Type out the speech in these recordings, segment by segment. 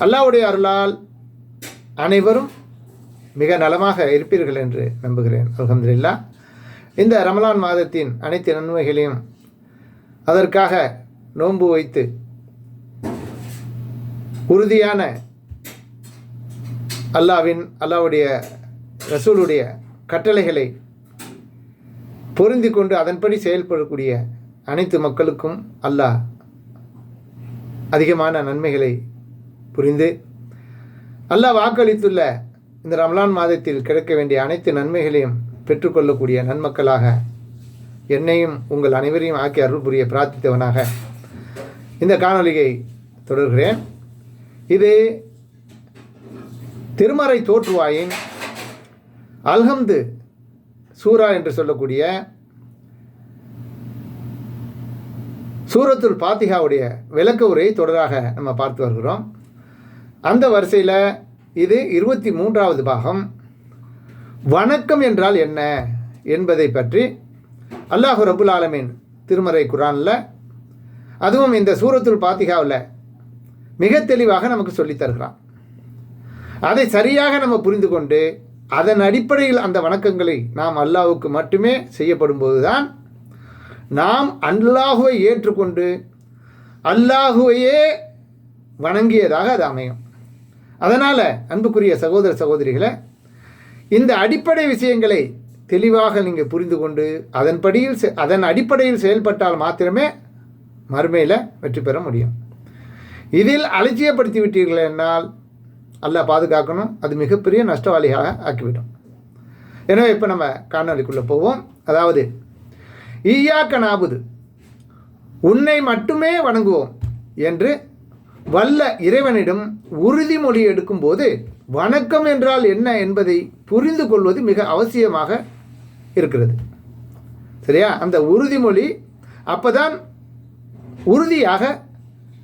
அல்லாஹ்வுடைய அருளால் அனைவரும் மிக நலமாக இருப்பீர்கள் என்று நம்புகிறேன். அல்ஹம்துலில்லாஹ். இந்த ரமலான் மாதத்தின் அனைத்து நன்மைகளையும் அதற்காக நோன்பு வைத்து உறுதியான அல்லாவின் அல்லாவுடைய ரசூலுடைய கட்டளைகளை பொருந்தி கொண்டு அதன்படி செயல்படக்கூடிய அனைத்து மக்களுக்கும் அல்லாஹ் அதிகமான நன்மைகளை புரிந்து? அல்லாஹ் வாக்களித்துள்ள இந்த ரம்லான் மாதத்தில் கிடைக்க வேண்டிய அனைத்து நன்மைகளையும் பெற்றுக்கொள்ளக்கூடிய நன்மக்களாக என்னையும் உங்கள் அனைவரையும் ஆக்கி அருள் புரிய பிரார்த்தித்தவனாக இந்த காணொலியை தொடர்கிறேன். இது திருமறை தோற்றுவாயின் அல்ஹம்து சூரா என்று சொல்லக்கூடிய சூரத்துல் பாத்திகாவுடைய விளக்க உரையை தொடராக நம்ம பார்த்து வருகிறோம். அந்த வரிசையில் இது இருபத்தி மூன்றாவது பாகம். வணக்கம் என்றால் என்ன என்பதை பற்றி அல்லாஹு ரபுல் ஆலமீன் திருமறை குரானில் அதுவும் இந்த சூரத்துல் பாத்திகாவில் மிக தெளிவாக நமக்கு சொல்லித் தருகிறான். அதை சரியாக நம்ம புரிந்து கொண்டு அதன் அடிப்படையில் அந்த வணக்கங்களை நாம் அல்லாஹுக்கு மட்டுமே செய்யப்படும் போதுதான் நாம் அல்லாஹுவை ஏற்றுக்கொண்டு அல்லாஹுவையே வணங்கியதாக அது அமையும். அதனால் அன்புக்குரிய சகோதர சகோதரிகளை இந்த அடிப்படை விஷயங்களை தெளிவாக நீங்கள் புரிந்து கொண்டு அதன்படியில் செ- அதன் அடிப்படையில் செயல்பட்டால் மாத்திரமே மறுமையில் வெற்றி பெற முடியும். இதில் அலட்சியப்படுத்தி விட்டீர்கள் என்னால் அல்ல பாதுகாக்கணும். அது மிகப்பெரிய நஷ்டவாளியாக ஆக்கிவிடும். எனவே இப்போ நம்ம காணொலிக்குள்ளே போவோம். அதாவது ஈயாக்க நாபுது. உன்னை மட்டுமே வணங்குவோம் என்று வல்ல இறைவனிடம் உறுதிமொழி எடுக்கும்போது வணக்கம் என்றால் என்ன என்பதை புரிந்து கொள்வது மிக அவசியமாக இருக்கிறது. சரியா? அந்த உறுதிமொழி அப்போதான் உறுதியாக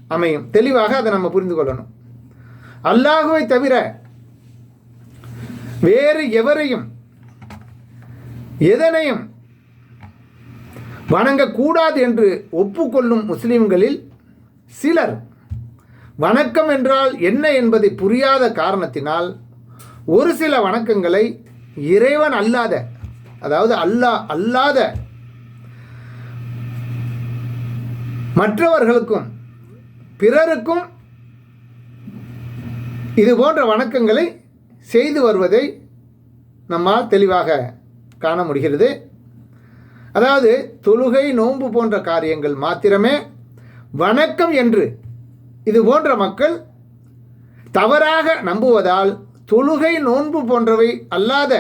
அமையும். தெளிவாக அதை நம்ம புரிந்து கொள்ளணும். அல்லாஹுவை தவிர வேறு எவரையும் எதனையும் வணங்கக்கூடாது என்று ஒப்புக்கொள்ளும் முஸ்லீம்களில் சிலர் வணக்கம் என்றால் என்ன என்பதை புரியாத காரணத்தினால் ஒரு சில வணக்கங்களை இறைவன் அல்லாத அதாவது அல்லா அல்லாத மற்றவர்களுக்கும் பிறருக்கும் இது போன்ற வணக்கங்களை செய்து வருவதை நம்மால் தெளிவாக காண முடிகிறது. அதாவது தொழுகை நோன்பு போன்ற காரியங்கள் மாத்திரமே வணக்கம் என்று இது போன்ற மக்கள் தவறாக நம்புவதால் தொழுகை நோன்பு போன்றவை அல்லாத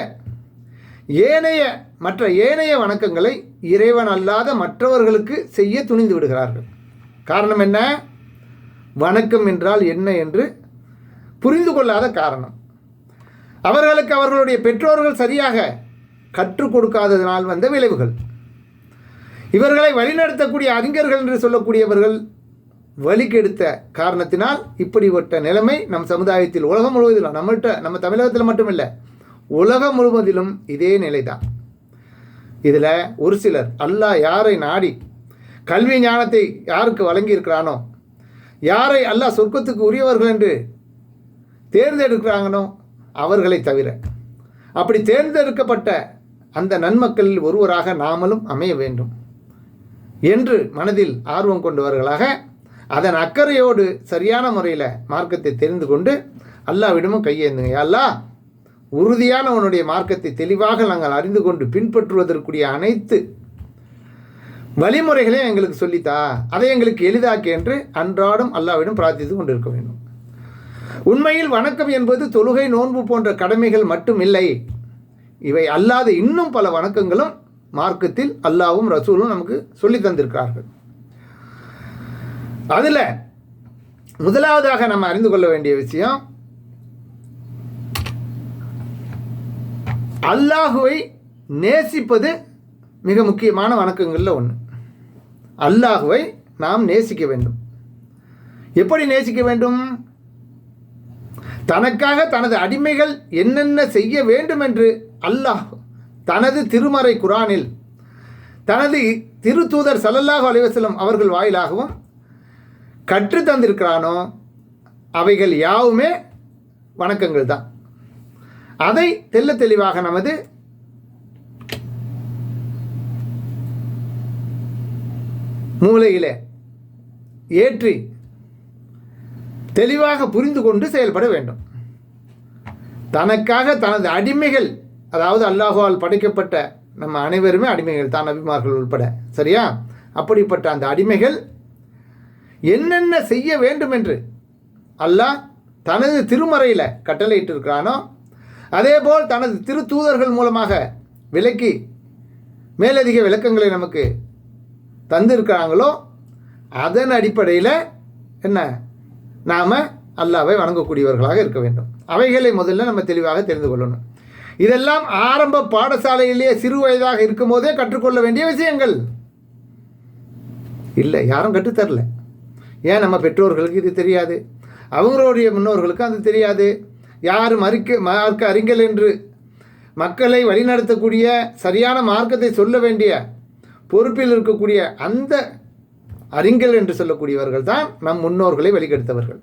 ஏனைய மற்ற ஏனைய வணக்கங்களை இறைவன் அல்லாத மற்றவர்களுக்கு செய்ய துணிந்து விடுகிறார்கள். காரணம் என்ன? வணக்கம் என்றால் என்ன என்று புரிந்து கொள்ளாத காரணம். அவர்களுக்கு அவர்களுடைய பெற்றோர்கள் சரியாக கற்றுக் கொடுக்காததினால் வந்த விளைவுகள். இவர்களை வழிநடத்தக்கூடிய அறிஞர்கள் என்று சொல்லக்கூடியவர்கள் வழிகெடுத்த காரணத்தினால் இப்படிப்பட்ட நிலைமை நம் சமுதாயத்தில் உலகம் முழுவதிலும் நம்மள்கிட்ட நம்ம தமிழகத்தில் மட்டுமில்லை உலகம் முழுவதிலும் இதே நிலைதான். இதில் ஒரு சிலர் அல்லாஹ் யாரை நாடி கல்வி ஞானத்தை யாருக்கு வழங்கியிருக்கிறானோ யாரை அல்லாஹ் சொர்க்கத்துக்கு உரியவர்கள் என்று தேர்ந்தெடுக்கிறாங்கனோ அவர்களை தவிர. அப்படி தேர்ந்தெடுக்கப்பட்ட அந்த நன்மக்களில் ஒருவராக நாமளும் அமைய வேண்டும் என்று மனதில் ஆர்வம் கொண்டவர்களாக அதன் அக்கறையோடு சரியான முறையில் மார்க்கத்தை தெரிந்து கொண்டு அல்லாவிடமும் கையேந்துங்க. அல்லா அல்லாஹ் உறுதியான உன்னுடைய மார்க்கத்தை தெளிவாக நாங்கள் அறிந்து கொண்டு பின்பற்றுவதற்குரிய அனைத்து வழிமுறைகளையும் எங்களுக்கு சொல்லித்தா அதை எங்களுக்கு எளிதாக்கு என்று அன்றாடம் அல்லாவிடம் பிரார்த்தித்து கொண்டிருக்க வேண்டும். உண்மையில் வணக்கம் என்பது தொழுகை நோன்பு போன்ற கடமைகள் மட்டும் இல்லை. இவை அல்லாத இன்னும் பல வணக்கங்களும் மார்க்கத்தில் அல்லாவும் ரசூலும் நமக்கு சொல்லி தந்திருக்கிறார்கள். அதில் முதலாவதாக நம்ம அறிந்து கொள்ள வேண்டிய விஷயம் அல்லாஹுவை நேசிப்பது மிக முக்கியமான வணக்கங்களில் ஒன்று அல்லாஹுவை நாம் நேசிக்க வேண்டும். எப்படி நேசிக்க வேண்டும்? தனக்காக தனது அடிமைகள் என்னென்ன செய்ய வேண்டும் என்று அல்லாஹ் தனது திருமறை குரானில் தனது திருத்தூதர் சல்லல்லாஹு அலைவசலம் அவர்கள் வாயிலாகவும் கற்று தந்திருக்கிறானோ அவைகள் யாவுமே வணக்கங்கள் தான் அதை தெல்ல தெளிவாக நமது மூளையிலே ஏற்றி தெளிவாக புரிந்து கொண்டு செயல்பட வேண்டும். தனக்காக தனது அடிமைகள் அதாவது அல்லாஹுவால் படைக்கப்பட்ட நம்ம அனைவருமே அடிமைகள் தான் அபிமார்கள் உட்பட சரியா? அப்படிப்பட்ட அந்த அடிமைகள் என்னென்ன செய்ய வேண்டும் என்று அல்லாஹ் தனது திருமறையில் கட்டளையிட்டிருக்கிறானோ அதேபோல் தனது திருத்தூதர்கள் மூலமாக விலக்கி மேலதிக விளக்கங்களை நமக்கு தந்திருக்கிறாங்களோ அதன் அடிப்படையில் என்ன? நாம் அல்லாவை வணங்கக்கூடியவர்களாக இருக்க வேண்டும். அவைகளை முதல்ல நம்ம தெளிவாக தெரிந்து கொள்ளணும். இதெல்லாம் ஆரம்ப பாடசாலையிலேயே சிறு வயதாக இருக்கும் போதே கற்றுக்கொள்ள வேண்டிய விஷயங்கள். இல்லை யாரும் கற்றுத்தரல. ஏன் நம்ம பெற்றோர்களுக்கு இது தெரியாது? அவங்களுடைய முன்னோர்களுக்கு அது தெரியாது. யார் மறுக்க மார்க்க அறிஞர் என்று மக்களை வழிநடத்தக்கூடிய சரியான மார்க்கத்தை சொல்ல வேண்டிய பொறுப்பில் இருக்கக்கூடிய அந்த அறிஞர் என்று சொல்லக்கூடியவர்கள் தான் நம் முன்னோர்களை வெளிக்கெடுத்தவர்கள்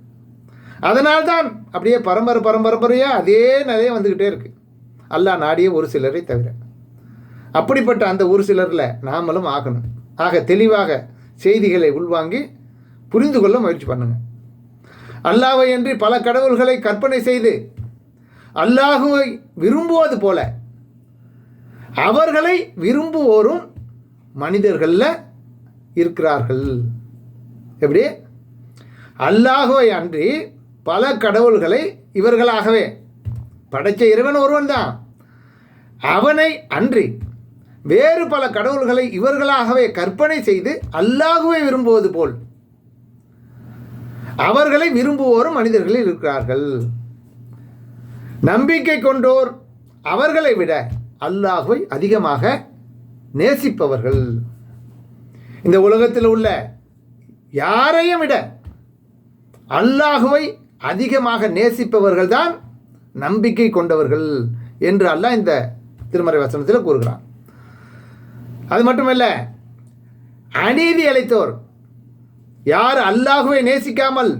அதனால்தான் அப்படியே பரம்பரை பரம்பரம்பரையாக அதே நிலையை வந்துக்கிட்டே இருக்குது அல்லாஹ் நாடிய ஒரு சிலரை தவிர. அப்படிப்பட்ட அந்த ஒரு சிலரில் நாமளும் ஆகணும். ஆக தெளிவாக செய்திகளை உள்வாங்கி புரிந்து கொள்ள முயற்சி பண்ணுங்கள் அல்லாவை அன்றி பல கடவுள்களை கற்பனை செய்து அல்லாஹுவை விரும்புவது போல அவர்களை விரும்புவோரும் மனிதர்களில் இருக்கிறார்கள். எப்படி? அல்லாஹுவை அன்றி பல கடவுள்களை இவர்களாகவே படைத்த இறைவன் ஒருவன் தான். அவனை அன்றி வேறு பல கடவுள்களை இவர்களாகவே கற்பனை செய்து அல்லாஹுவை விரும்புவது போல் அவர்களை விரும்புவோரும் மனிதர்களில் இருக்கிறார்கள். நம்பிக்கை கொண்டோர் அவர்களை விட அல்லாஹுவை அதிகமாக நேசிப்பவர்கள். இந்த உலகத்தில் உள்ள யாரையும் விட அல்லாஹுவை அதிகமாக நேசிப்பவர்கள் தான் நம்பிக்கை கொண்டவர்கள் என்று அல்லாஹ் இந்த திருமறை வசனத்தில் கூறுகிறான். அது மட்டுமல்ல அநீதி அழைத்தோர் யார் அல்லாஹுவை நேசிக்காமல்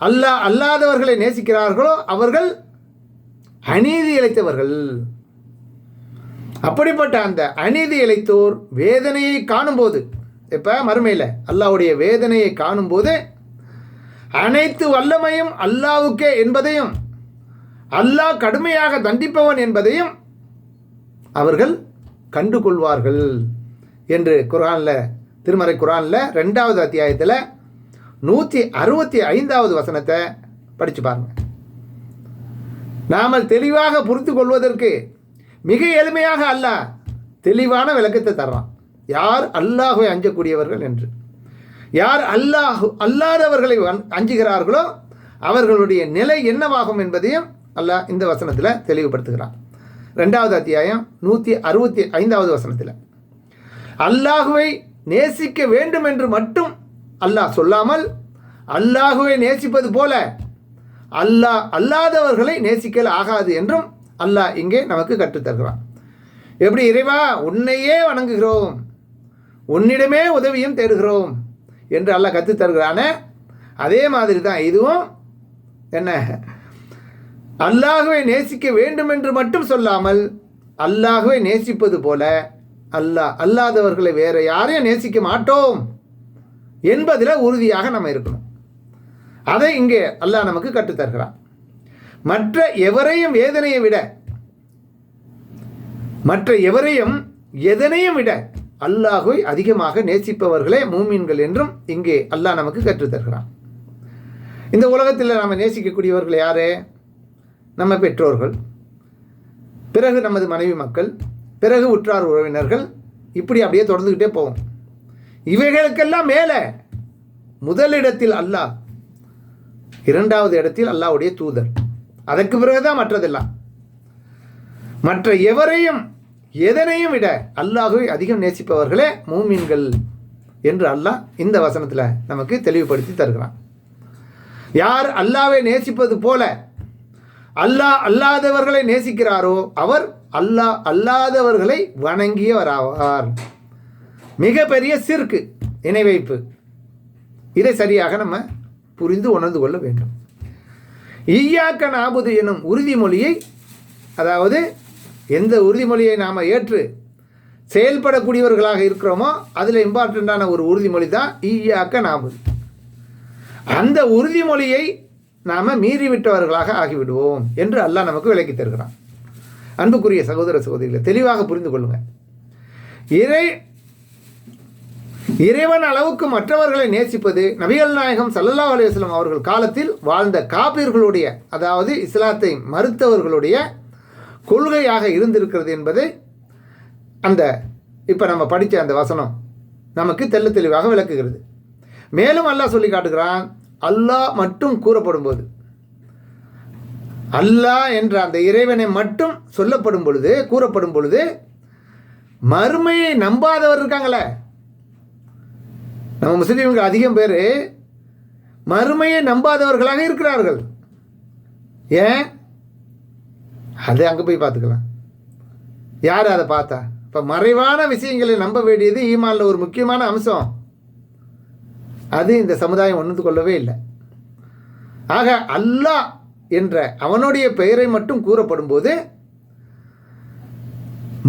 அல்லாஹ் அல்லாதவர்களை நேசிக்கிறார்களோ அவர்கள் அநீதி இழைத்தவர்கள். அப்படிப்பட்ட அந்த அநீதி இழைத்தோர் வேதனையை காணும்போது இப்போ மறுமையில் அல்லாவுடைய வேதனையை காணும்போது அனைத்து வல்லமையும் அல்லாவுக்கே என்பதையும் அல்லாஹ் கடுமையாக தண்டிப்பவன் என்பதையும் அவர்கள் கண்டுகொள்வார்கள் என்று குரானில் திருமறை குரானில் ரெண்டாவது அத்தியாயத்தில் நூற்றி அறுபத்தி ஐந்தாவது வசனத்தை படித்து பாருங்கள் நாம் தெளிவாக புரிந்து கொள்வதற்கு மிக எளிமையாக அல்லாஹ் தெளிவான விளக்கத்தை தர்றான். யார் அல்லாஹுவை அஞ்சக்கூடியவர்கள் என்று. யார் அல்லாஹு அல்லாதவர்களை அஞ்சுகிறார்களோ அவர்களுடைய நிலை என்னவாகும் என்பதையும் அல்லாஹ் இந்த வசனத்தில் தெளிவுபடுத்துகிறான். ரெண்டாவது அத்தியாயம் நூற்றி அறுபத்தி ஐந்தாவது வசனத்தில். அல்லாஹுவை நேசிக்க வேண்டும் என்று மட்டும் அல்லாஹ் சொல்லாமல் அல்லாஹுவை நேசிப்பது போல அல்லாஹ் அல்லாதவர்களை நேசிக்கல் ஆகாது என்றும் அல்லாஹ் இங்கே நமக்கு கற்றுத்தருகிறான் எப்படி இறைவா உன்னையே வணங்குகிறோம் உன்னிடமே உதவியும் தேடுகிறோம் என்று அல்லாஹ் கற்றுத்தருகிறானே அதே மாதிரி தான் இதுவும் என்ன? அல்லாஹுவை நேசிக்க வேண்டும் என்று மட்டும் சொல்லாமல் அல்லாஹுவை நேசிப்பது போல அல்லாஹ் அல்லாதவர்களை வேற யாரையும் நேசிக்க மாட்டோம் என்பதில் உறுதியாக நம்ம இருக்கணும். அதை இங்கே அல்லாஹ் நமக்கு கற்றுத்தருகிறான். மற்ற எவரையும் வேதனையை விட மற்ற எவரையும் எதனையும் விட அல்லாஹை அதிகமாக நேசிப்பவர்களே மூமீன்கள் என்றும் இங்கே அல்லாஹ் நமக்கு கற்றுத்தருகிறான். இந்த உலகத்தில் நாம் நேசிக்கக்கூடியவர்கள் யாரு? நம்ம பெற்றோர்கள். பிறகு நமது மனைவி மக்கள் பிறகு உற்றார் உறவினர்கள் இப்படி அப்படியே தொடர்ந்துக்கிட்டே போவோம் இவைகளுக்கெல்லாம் மேலே முதலிடத்தில் அல்லாஹ் இரண்டாவது இடத்தில் அல்லாஹ்வுடைய தூதர். அதற்கு பிறகுதான் மற்றதெல்லாம். மற்ற எவரையும் எதனையும் விட அல்லாஹுவை அதிகம் நேசிப்பவர்களே மூமின்கள் என்று அல்லாஹ் இந்த வசனத்தில் நமக்கு தெளிவுபடுத்தி தருகிறான். யார் அல்லாவை நேசிப்பது போல அல்லாஹ் அல்லாதவர்களை நேசிக்கிறாரோ அவர் அல்லாஹ் அல்லாதவர்களை வணங்கியவராவார். மிகப்பெரிய சிற்கு இணை வைப்பு இதை சரியாக நம்ம புரிந்து உணர்ந்து கொள்ள வேண்டும். ஈயாக்க நாபுது எனும் உறுதிமொழியை அதாவது எந்த உறுதிமொழியை நாம் ஏற்று செயல்படக்கூடியவர்களாக இருக்கிறோமோ அதில் இம்பார்ட்டண்ட்டான ஒரு உறுதிமொழி தான் ஈயாக்க நாபுது. அந்த உறுதிமொழியை நாம் மீறிவிட்டவர்களாக ஆகிவிடுவோம் என்று அல்லாஹ் நமக்கு விளக்கி தருகிறான். அன்புக்குரிய சகோதர சகோதரிகளை தெளிவாக புரிந்து கொள்ளுங்கள் இறை இறைவன் அளவுக்கு மற்றவர்களை நேசிப்பது நபிகள் நாயகம் சல்லல்லா அலுவலம் அவர்கள் காலத்தில் வாழ்ந்த காப்பீர்களுடைய அதாவது இஸ்லாத்தை மறுத்தவர்களுடைய கொள்கையாக இருந்திருக்கிறது என்பதை அந்த இப்போ நம்ம படித்த அந்த வசனம் நமக்கு தெல்ல தெளிவாக விளக்குகிறது. மேலும் அல்லாஹ் சொல்லி காட்டுகிறான் அல்லாஹ் மட்டும் கூறப்படும் போது அல்லாஹ் என்ற அந்த இறைவனை மட்டும் சொல்லப்படும் பொழுது கூறப்படும் பொழுது மறுமையை நம்பாதவர் இருக்காங்களே. நம்ம முஸ்லீம்கள் அதிகம் பேர் மறுமையை நம்பாதவர்களாக இருக்கிறார்கள். ஏன்? அது அங்கே போய் பார்த்துக்கலாம். யார் அதை பார்த்தா? இப்போ மறைவான விஷயங்களை நம்ப வேண்டியது ஈமானில் ஒரு முக்கியமான அம்சம். அது இந்த சமுதாயம் உணர்ந்து கொள்ளவே இல்லை. ஆக அல்லாஹ் என்ற அவனுடைய பெயரை மட்டும் கூறப்படும் போது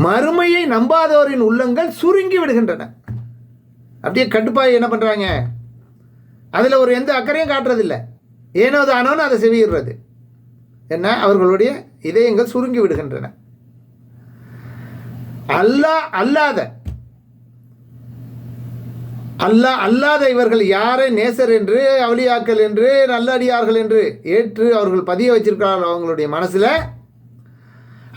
மறுமையை நம்பாதவரின் உள்ளங்கள் சுருங்கி விடுகின்றன. அப்படியே கட்டுப்பாய் என்ன பண்ணுறாங்க அதில் ஒரு எந்த அக்கறையும் காட்டுறதில்லை. ஏனோ தானோன்னு அதை செவியிடுறது. என்ன? அவர்களுடைய இதயங்கள் சுருங்கி விடுகின்றன. அல்லாஹ் அல்லாத அல்லா அல்லாத இவர்கள் யாரை? நேசர் என்று அவலியாக்கள் என்று நல்லடியார்கள் என்று ஏற்று அவர்கள் பதிய வச்சிருக்கிறார்கள் அவங்களுடைய மனசில்.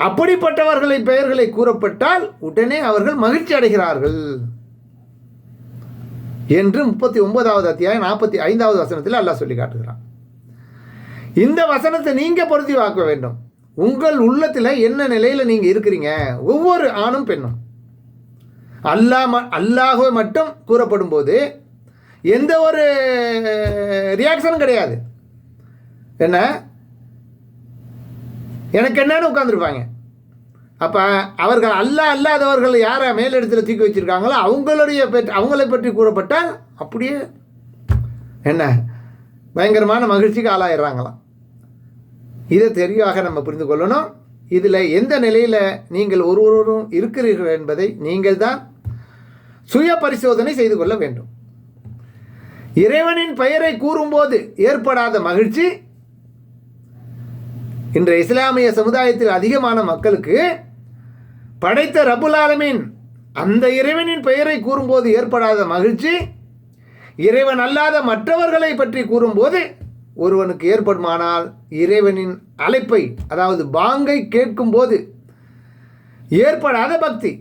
அப்படிப்பட்டவர்களின் பெயர்களை கூறப்பட்டால் உடனே அவர்கள் மகிழ்ச்சி அடைகிறார்கள். என்று முப்பத்தி ஒன்பதாவது அத்தியாயம் நாற்பத்தி ஐந்தாவது வசனத்தில் அல்லாஹ் சொல்லி காட்டுகிறான். இந்த வசனத்தை நீங்கள் பொருத்தி வாக்க வேண்டும். உங்கள் உள்ளத்தில் என்ன நிலையில் நீங்கள் இருக்கிறீங்க? ஒவ்வொரு ஆணும் பெண்ணும். அல்லாஹ் ம மட்டும் கூறப்படும் போது எந்த ஒரு ரியாக்ஷனும் கிடையாது. என்ன? எனக்கு என்னன்னு உட்காந்துருப்பாங்க அப்போ அவர்கள் அல்லா அல்லாதவர்கள் யாரை மேலிடத்தில் தூக்கி வச்சுருக்காங்களோ அவங்களுடைய பற்றி அவங்களை பற்றி கூறப்பட்டால் அப்படியே என்ன? பயங்கரமான மகிழ்ச்சிக்கு ஆளாயிடுறாங்களாம். இதை தெளிவாக நம்ம புரிந்து கொள்ளணும். இதில் எந்த நிலையில் நீங்கள் ஒருவரும் இருக்கிறீர்கள் என்பதை நீங்கள் தான் சுய பரிசோதனை செய்து கொள்ள வேண்டும். இறைவனின் பெயரை கூறும்போது ஏற்படாத மகிழ்ச்சி இன்று இஸ்லாமிய சமுதாயத்தில் அதிகமான மக்களுக்கு படைத்த ரபுல் ஆலமீன் அந்த இறைவனின் பெயரை கூறும்போது ஏற்படாத மகிழ்ச்சி இறைவன் அல்லாத மற்றவர்களை பற்றி கூறும்போது ஒருவனுக்கு ஏற்படுமானால் இறைவனின் அழைப்பை அதாவது பாங்கை கேட்கும்போது ஏற்படாத பக்தி.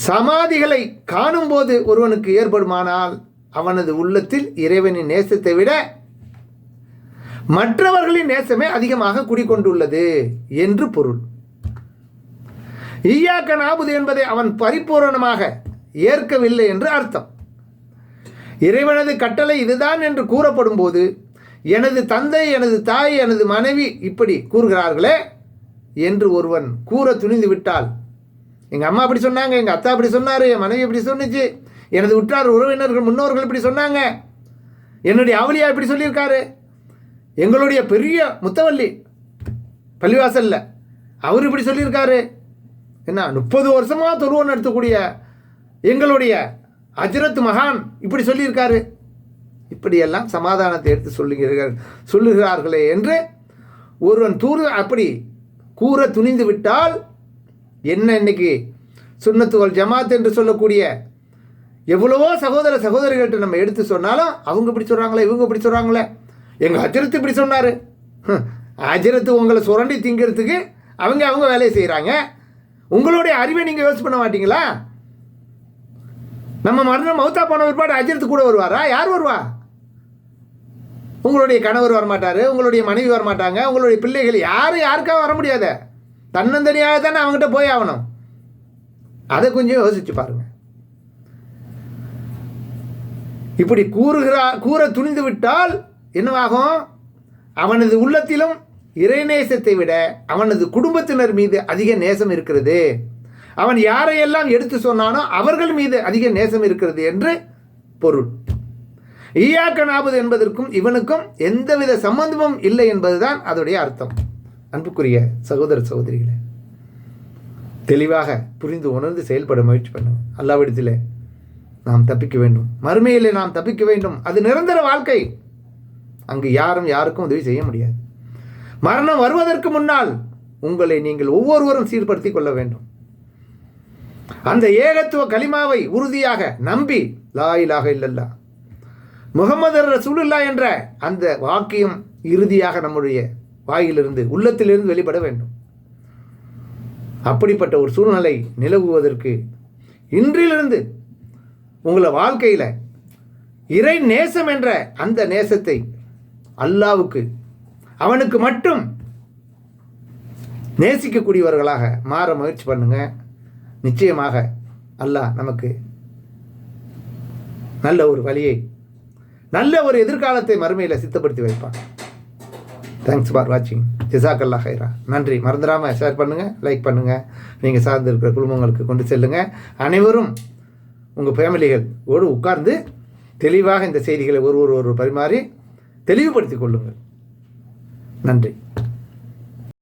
சமாதிகளை காணும்போது ஒருவனுக்கு ஏற்படுமானால் அவனது உள்ளத்தில் இறைவனின் நேசத்தை விட மற்றவர்களின் நேசமே அதிகமாக குடிக்கொண்டுள்ளது என்று பொருள். ஈயாக்க நாபுது என்பதை அவன் பரிபூரணமாக ஏற்கவில்லை என்று அர்த்தம். இறைவனது கட்டளை இதுதான் என்று கூறப்படும் போது எனது தந்தை எனது தாய் எனது மனைவி இப்படி கூறுகிறார்களே என்று ஒருவன் கூற துணிந்து விட்டால் எங்கள் அம்மா அப்படி சொன்னாங்க எங்கள் அத்தா அப்படி சொன்னார் என் மனைவி இப்படி சொன்னிச்சு. எனது உற்றார் உறவினர்கள் முன்னோர்கள் இப்படி சொன்னாங்க. என்னுடைய அவலியா இப்படி சொல்லியிருக்காரு. எங்களுடைய பெரிய முத்தவல்லி பள்ளிவாசலில் அவர் இப்படி சொல்லியிருக்காரு. என்ன முப்பது வருஷமாக தொழுவம் நடத்தக்கூடிய எங்களுடைய அஜரத் மகான் இப்படி சொல்லியிருக்காரு. இப்படியெல்லாம் சமாதானத்தை எடுத்து சொல்லுகிறார்கள் சொல்லுகிறார்களே என்று ஒருவன் தூர் அப்படி கூற துணிந்து விட்டால் என்ன இன்னைக்கு? சுண்ணத்துவல் ஜமாத் என்று சொல்லக்கூடிய எவ்வளவோ சகோதர சகோதரிகள்கிட்ட நம்ம எடுத்து சொன்னாலும் அவங்க இப்படி சொல்கிறாங்களே இவங்க இப்படி சொல்கிறாங்களே எங்கள் அஜரத்து இப்படி சொன்னார். அஜரத்து உங்களை சுரண்டி திங்கிறதுக்கு அவங்க அவங்க வேலையை செய்கிறாங்க உங்களுடைய அறிவை நீங்கள் யோசிச்சு பண்ண மாட்டீங்களா? நம்ம மரணம் மௌத்தா போன பிற்பாடு அஜரத்து கூட வருவாரா? யார் வருவா? உங்களுடைய கணவர் வரமாட்டார் உங்களுடைய மனைவி வரமாட்டாங்க உங்களுடைய பிள்ளைகள் யாரும் யாருக்காக வர முடியாத? தன்னந்தனியாக தானே அவங்ககிட்ட போய் ஆகணும் அதை கொஞ்சம் யோசிச்சு பாருங்க. இப்படி கூறுகிறா கூற துணிந்து விட்டால் என்னவாகும்? அவனது உள்ளத்திலும் இறைநேசத்தை விட அவனது குடும்பத்தினர் மீது அதிக நேசம் இருக்கிறது. அவன் யாரையெல்லாம் எடுத்து சொன்னானோ அவர்கள் மீது அதிக நேசம் இருக்கிறது என்று பொருள். ஈயாக்க நாபது என்பதற்கும் இவனுக்கும் எந்தவித சம்பந்தமும் இல்லை என்பதுதான் அதோடைய அர்த்தம். அன்புக்குரிய சகோதர சகோதரிகளை தெளிவாக புரிந்து உணர்ந்து செயல்பட முயற்சி பண்ணுவோம் அல்லாவிடத்தில் நாம் தப்பிக்க வேண்டும். மறுமையிலே நாம் தப்பிக்க வேண்டும். அது நிரந்தர வாழ்க்கை. அங்கு யாரும் யாருக்கும் உதவி செய்ய முடியாது. மரணம் வருவதற்கு முன்னால் உங்களை நீங்கள் ஒவ்வொருவரும் சீர்படுத்திக் கொள்ள வேண்டும். அந்த ஏகத்துவ கலிமாவை உறுதியாக நம்பி லா இல்லல்லா முகமது ரசூலுல்லா என்ற அந்த வாக்கியம் இறுதியாக நம்முடைய வாயிலிருந்து உள்ளத்திலிருந்து வெளிப்பட வேண்டும். அப்படிப்பட்ட ஒரு சூழ்நிலை நிலவுவதற்கு இன்றிலிருந்து உங்களை வாழ்க்கையில் இறை நேசம் என்ற அந்த நேசத்தை அல்லாவுக்கு அவனுக்கு மட்டும் நேசிக்கக்கூடியவர்களாக மாற முயற்சி பண்ணுங்க. நிச்சயமாக அல்லாஹ் நமக்கு நல்ல ஒரு வழியை நல்ல ஒரு எதிர்காலத்தை மறுமையில் சித்தப்படுத்தி வைப்பான். தேங்க்ஸ் ஃபார் வாட்சிங் ஜிசாக்கல்லா ஹைரா நன்றி. மறந்துடாமல் ஷேர் பண்ணுங்கள் லைக் பண்ணுங்கள் நீங்கள் சார்ந்து இருக்கிற குடும்பங்களுக்கு கொண்டு செல்லுங்கள் அனைவரும் உங்கள் ஃபேமிலிகள் ஓடு உட்கார்ந்து தெளிவாக இந்த செய்திகளை ஒருவர் ஒரு பரிமாறி தெளிவுபடுத்திக் கொள்ளுங்கள். நன்றி.